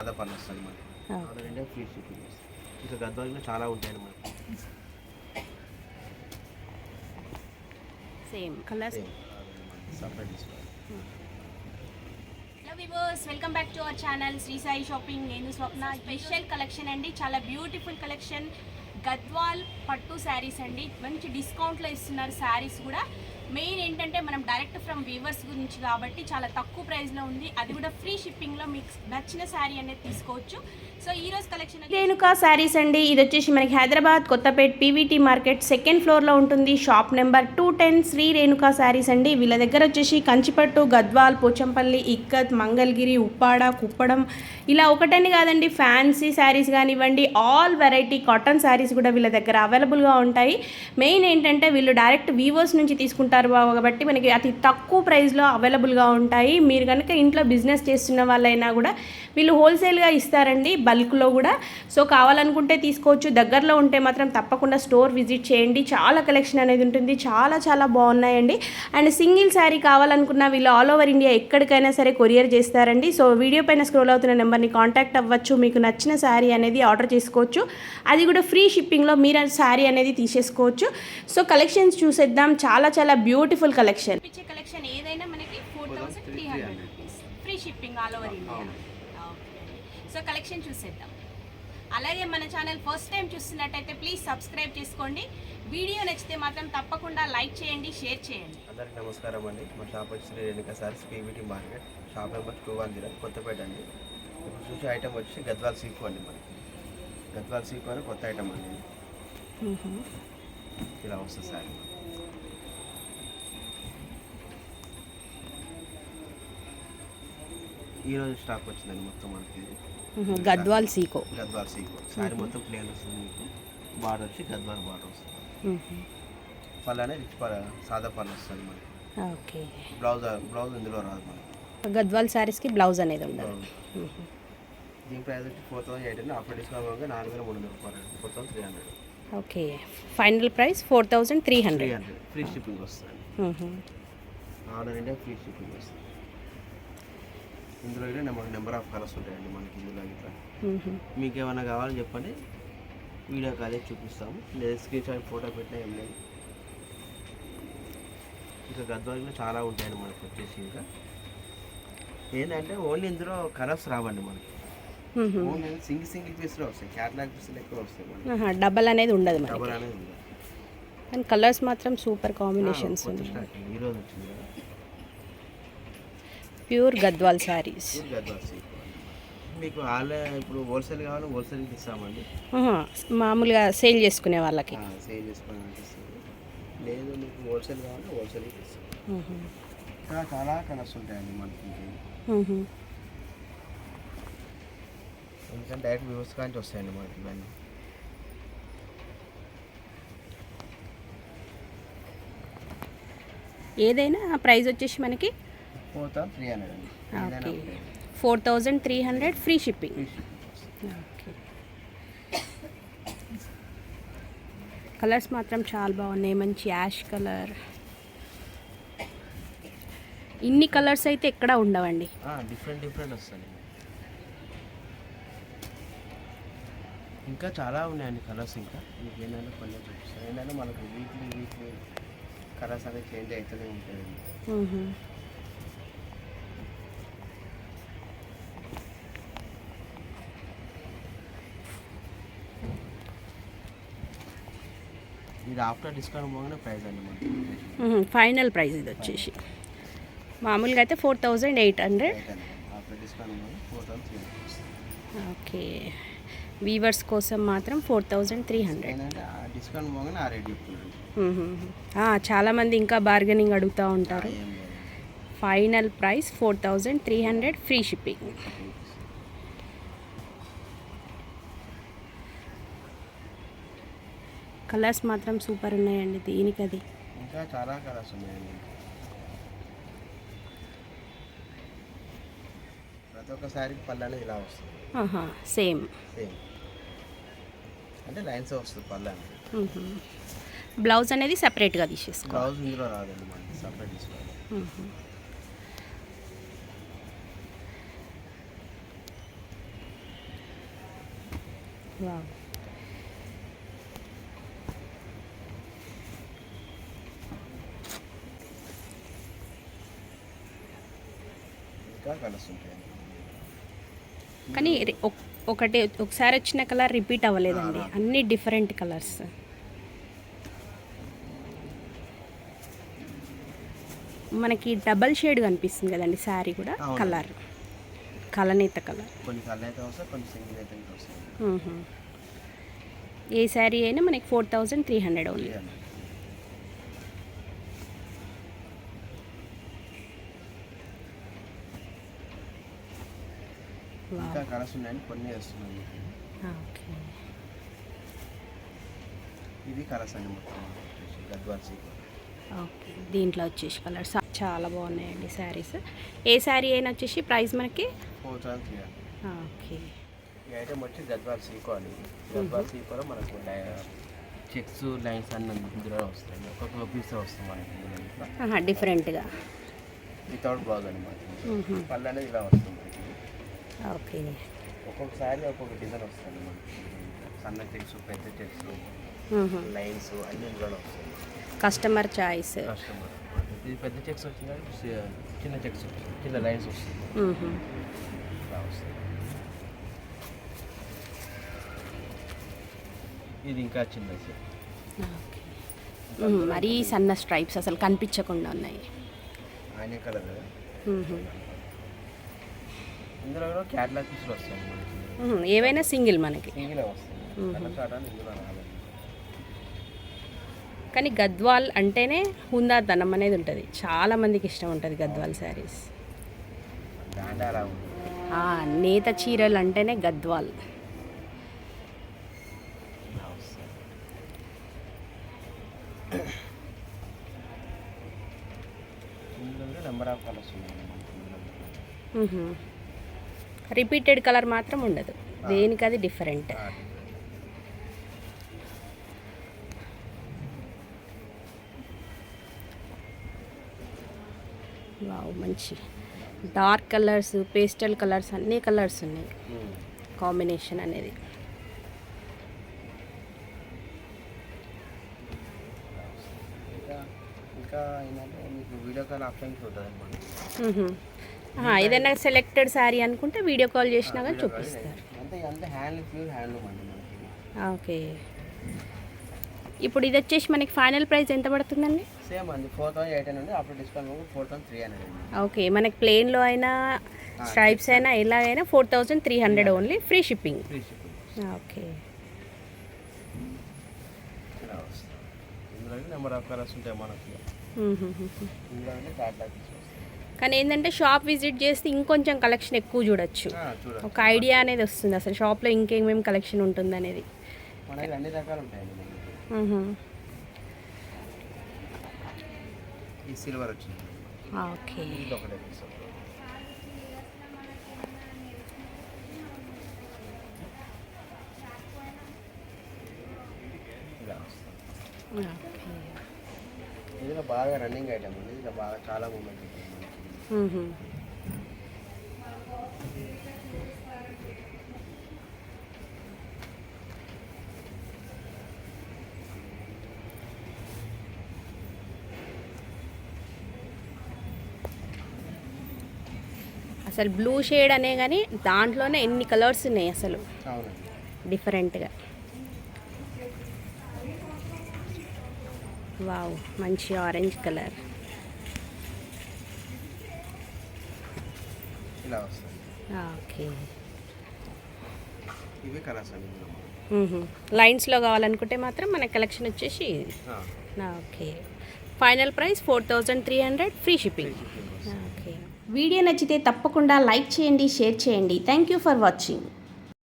సాదా పనులు వస్తుంది మనకి. ఆర్డర్ ఇండియా ఫ్రీ షిప్పింగ్ ఇంకా గద్వాలలో చాలా ఉంటాయండి మనకి సేమ్ కలర్స్ సపరేట్ తీసుకోవాలి hello viewers welcome back to our channel Shri Sai shopping నేను స్వప్న. స్పెషల్ కలెక్షన్ అండి. చాలా బ్యూటిఫుల్ కలెక్షన్ గద్వాల్ పట్టు శారీస్ అండి. మంచి డిస్కౌంట్లో ఇస్తున్నారు శారీస్ కూడా. మెయిన్ ఏంటంటే మనం డైరెక్ట్ ఫ్రమ్ వీవర్స్ గురించి కాబట్టి చాలా తక్కువ ప్రైస్లో ఉంది. అది కూడా ఫ్రీ షిప్పింగ్లో మీకు నచ్చిన శారీ అనేది తీసుకోవచ్చు. సో ఈ రోజు కలెక్షన్ రేణుకా శారీస్ అండి. ఇది వచ్చేసి మనకి Hyderabad Kothapet PVT market second ఫ్లోర్లో ఉంటుంది. Shop number two ten Shri Renuka saris అండి. వీళ్ళ దగ్గర వచ్చేసి కంచిపట్టు గద్వాల్ పోచంపల్లి ఇక్కత్ మంగళగిరి ఉప్పాడ కుప్పడం ఇలా ఒకటని కాదండి. ఫ్యాన్సీ శారీస్ కానివ్వండి ఆల్ వెరైటీ కాటన్ శారీస్ కూడా వీళ్ళ దగ్గర అవైలబుల్గా ఉంటాయి. మెయిన్ ఏంటంటే వీళ్ళు డైరెక్ట్ వీవర్స్ నుంచి తీసుకుంటారు. కాబట్టి మనకి అతి తక్కువ ప్రైస్లో అవైలబుల్గా ఉంటాయి. మీరు కనుక ఇంట్లో బిజినెస్ చేస్తున్న వాళ్ళైనా కూడా వీళ్ళు హోల్సేల్గా ఇస్తారండి బల్క్లో కూడా. సో కావాలనుకుంటే తీసుకోవచ్చు. దగ్గరలో ఉంటే మాత్రం తప్పకుండా స్టోర్ విజిట్ చేయండి. చాలా కలెక్షన్ అనేది ఉంటుంది. చాలా చాలా బాగున్నాయండి. అండ్ సింగిల్ శారీ కావాలనుకున్న వీళ్ళు ఆల్ ఓవర్ ఇండియా ఎక్కడికైనా సరే కొరియర్ చేస్తారండి. సో వీడియో పైన స్క్రోల్ అవుతున్న నెంబర్ని కాంటాక్ట్ అవ్వచ్చు. మీకు నచ్చిన శారీ అనేది ఆర్డర్ చేసుకోవచ్చు. అది కూడా ఫ్రీ షిప్పింగ్లో మీరు శారీ అనేది తీసేసుకోవచ్చు. సో కలెక్షన్స్ చూసేద్దాం. చాలా చాలా బ్యూటిఫుల్ కలెక్షన్. కలెక్షన్ ఏదైనా మనకి four thousand three hundred rupees free shipping all over India so collection చూసేద్దాం. అలాగే మన ఛానల్ ఫస్ట్ టైం చూస్తున్నట్టయితే ప్లీజ్ సబ్స్క్రైబ్ చేసుకోండి. వీడియో నచ్చితే మాత్రం తప్పకుండా లైక్ చేయండి షేర్ చేయండి. అందరికి నమస్కారం అండి. మా షాప్ వచ్చి Renuka saris PVT market shop number two one zero Kothapet అండి. ఇప్పుడు చూసే ఐటమ్ వచ్చి గద్వాల్ సీకు అండి మనకి. గద్వాల్ సీకు అని కొత్త ఐటమ్ అండి. ఇలా వస్తుంది సారీ. ఈరోజు స్టాక్ వచ్చిందండి మొత్తం మనకి. గద్వాల్ సీకో గద్వాల్ సీకు సారీ మొత్తం ప్లేన్ వస్తుంది మీకు. బార్డర్ వచ్చి గద్వాల్ బార్డర్ వస్తుంది. పళ్ళు అనేది రిచ్ పళ్ళ సాదా పళ్ళు వస్తుంది మనకి. ఓకే. బ్లౌజ్ బ్లౌజ్ ఇందులో రాదు మనకి. గద్వాల్ శారీస్కి బ్లౌజ్ అనేది ఉండదు. దీని ప్రైస్ వచ్చి four thousand eight hundred offer discount నాలుగు వేల మూడు వందల రూపాయలు four thousand three hundred okay. Final price four thousand three hundred free shipping వస్తుంది. ఆర్డర్ ఇండియా ఫ్రీ షిప్పింగ్ వస్తుంది. ఇందులో అయితే నెంబర్ నెంబర్ ఆఫ్ కలర్స్ ఉంటాయండి మనకి ఇందులో ఇట్లా మీకు ఏమైనా కావాలని చెప్పండి వీడియో కాల్ చూపిస్తాము. లేదా స్క్రీన్ షాట్ ఫోటో పెట్టినా ఏం లేదు. ఇంకా గద్వాలలో చాలా ఉంటాయండి మనకి వచ్చేసి ఇంకా. ఏంటంటే ఓన్లీ ఇందులో కలర్స్ రావండి మనకి. ఓన్లీ సింగిల్ సింగిల్ పీస్లో వస్తాయి. క్యాటలాగ్ పీసులు ఎక్కువ వస్తాయి డబల్ అనేది ఉండదు డబల్ అనేది ఉంది అండ్ కలర్స్ మాత్రం సూపర్ కాంబినేషన్స్ కొత్త ఉన్నాయి. స్టాక్ ఈ రోజు వచ్చింది కదా. ప్యూర్ గద్వాల్ శారీస్. మీకు ఇప్పుడు హోల్సేల్ కావాలి హోల్సేల్కి ఇస్తామండి. మామూలుగా సేల్ చేసుకునే వాళ్ళకి. సేల్ చేసుకొని లేదు మీకు హోల్సేల్ కావాలి హోల్సేల్కి ఇస్తాం. ఇక్కడ చాలా కలర్స్ ఉంటాయండి మనకి. ఎందుకంటే డైరెక్ట్ వ్యూస్ కాంచి వస్తాయండి మనకి ఇవన్నీ. ఏదైనా ప్రైస్ వచ్చేసి మనకి four thousand three hundred okay four thousand three hundred free shipping free shipping okay colours మాత్రం చాలా బాగున్నాయి. మంచి యాష్ కలర్ ఇన్ని కలర్స్ అయితే ఎక్కడ ఉండవండి. డిఫరెంట్ డిఫరెంట్ వస్తాయి. ఇంకా చాలా ఉన్నాయండి కలర్స్ ఇంకా. మీకు ఏంటంటే కొన్ని చూపిస్తాను. ఏంటంటే మనకు వీక్లీ వీక్లీ కలర్స్ అనేది చేంజ్ అవుతూనే ఉంటాయండి. ఇది ఆఫ్టర్ డిస్కౌంట్ పోగానే ప్రైస్ అండి మనకి. ఫైనల్ ప్రైస్ ఇది వచ్చేసి. మామూలుగా అయితే four thousand eight hundred. Okay. Weavers కోసం మాత్రం four thousand three hundred. Discount చాలామంది ఇంకా బార్గెనింగ్ అడుగుతూ ఉంటారు. Final price four thousand three hundred free shipping. Colours మాత్రం సూపర్ ఉన్నాయండి దీనికి అది ఇంకా చాలా కలర్స్ ఉన్నాయండి. ప్రతి ఒక్క శారీకి పళ్ళు అనేది ఇలా వస్తుంది. సేమ్. సేమ్. అంటే లైన్స్ వస్తుంది పళ్ళు అనేది బ్లౌజ్ అనేది సపరేట్గా తీసేసుకోవాలి బ్లౌజ్ ఇందులో రాదండి మనకి సపరేట్ తీసుకోవాలి. వావ్. ఇంకా కలర్స్ ఉంటాయండి కానీ ఒకటి ఒకసారి వచ్చిన కలర్ రిపీట్ అవ్వలేదండి. అన్ని డిఫరెంట్ కలర్స్. మనకి డబల్ షేడ్ కనిపిస్తుంది కదండి శారీ కూడా. కలర్. కలనేత కలర్. కొన్ని కొన్ని సింగిల్ ఏ శారీ అయినా మనకి four thousand three hundred only. ఇంకా కలర్స్ ఉన్నాయండి కొన్ని వస్తున్నాయి. ఓకే. ఇవి కలర్స్ అండి మొత్తం. వచ్చేసి గద్వాల్ సీక్వెన్స్ ఓకే. దీంట్లో వచ్చేసి కలర్స్ చాలా బాగున్నాయండి శారీస్. ఏ శారీ అయినా వచ్చేసి ప్రైస్ మనకి? ఓకే. ఈ ఐటమ్ వచ్చి గద్వాల్ సీకో అండి. గద్వాల్ సీకోలో మనకు చెక్స్ లైన్స్ అన్ని ఇందులో వస్తాయి. ఒక్కొక్క పీస్ వస్తాయి మనకి. డిఫరెంట్గా వితౌట్ బ్లౌజ్ మ్మ్. పళ్ళు అనేది ఇలా వస్తుంది. ఓకే ఒక్కొక్కసారి ఒక్కొక్క డిజైన్ వస్తుంది సన్న చెక్స్ పెద్ద చెక్స్ లైన్స్ అన్ని ఇందులో వస్తాయి. Customer choice. కస్టమర్. ఇది పెద్ద చెక్స్ వచ్చింది చిన్న చెక్స్ వస్తుంది చిన్న లైన్స్ వస్తుంది వస్తుంది ఇది ఇంకా చిన్నది ఓకే. మరీ సన్న స్ట్రైప్స్ అసలు కనిపించకుండా ఉన్నాయి. ఆయన కలర్. ఇందులో కూడా క్యాట్లాగ్ పీసులు వస్తాయి. ఏవైనా సింగిల్ మనకి. సింగిల్ వస్తుంది. కానీ గద్వాల్ అంటేనే హుందాతనం అనేది ఉంటుంది. చాలా మందికి ఇష్టం ఉంటుంది గద్వాల్ శారీస్. నేత చీరలు అంటేనే గద్వాల్. నెంబర్ ఆఫ్ కలర్స్ ఉన్నాయి. ఇందులో. రిపీటెడ్ కలర్ మాత్రం ఉండదు. దేనికి అది డిఫరెంట్ వావ్ మంచి. డార్క్ కలర్స్ పేస్టల్ కలర్స్ అన్ని కలర్స్ ఉన్నాయి. ఉమ్. కాంబినేషన్ అనేది. ఇంకా ఏంటంటే మీకు వీడియో కాల్ ఆప్షన్ ఉంటుంది ఏదైనా సెలెక్టెడ్ శారీ అనుకుంటే వీడియో కాల్ చేసినా కానీ చూపిస్తారు. ఓకే. ఇప్పుడు ఇది వచ్చేసి మనకి ఫైనల్ ప్రైస్ ఎంత పడుతుందండి? సేమ్ అండి ఫోర్ థౌసండ్ ఎయిట్ హండ్రెడ్ అప్పుడు discount four thousand three hundred okay మనకి ప్లెయిన్లో అయినా స్ట్రైప్స్ అయినా ఎలాగైనా four thousand three hundred only free shipping okay. Number of colours ఉంటాయి మనకి కానీ ఏంటంటే షాప్ విజిట్ చేస్తే ఇంకొంచెం కలెక్షన్ ఎక్కువ చూడొచ్చు. ఒక ఐడియా అనేది వస్తుంది. అసలు షాప్లో ఇంకేమేమి కలెక్షన్ ఉంటుంది అనేది. ఓకే. ఇది ఓకే. బాగా రన్నింగ్ ఐటమ్ ఉంది. బాగా చాలా మూమెంట్ ఉంటుంది. అసలు బ్లూ షేడ్ అనే కానీ దాంట్లోనే ఎన్ని కలర్స్ ఉన్నాయి అసలు? డిఫరెంట్గా వావ్ మంచి ఆరెంజ్ కలర్ ఇలా వస్తుంది. ఓకే. ఇవి కలర్స్ అండి లైన్స్లో కావాలనుకుంటే మాత్రం మన కలెక్షన్ వచ్చేసి okay. Final price four thousand three hundred free shipping. Okay. Video నచ్చితే తప్పకుండా లైక్ చేయండి షేర్ చేయండి. Thank you for watching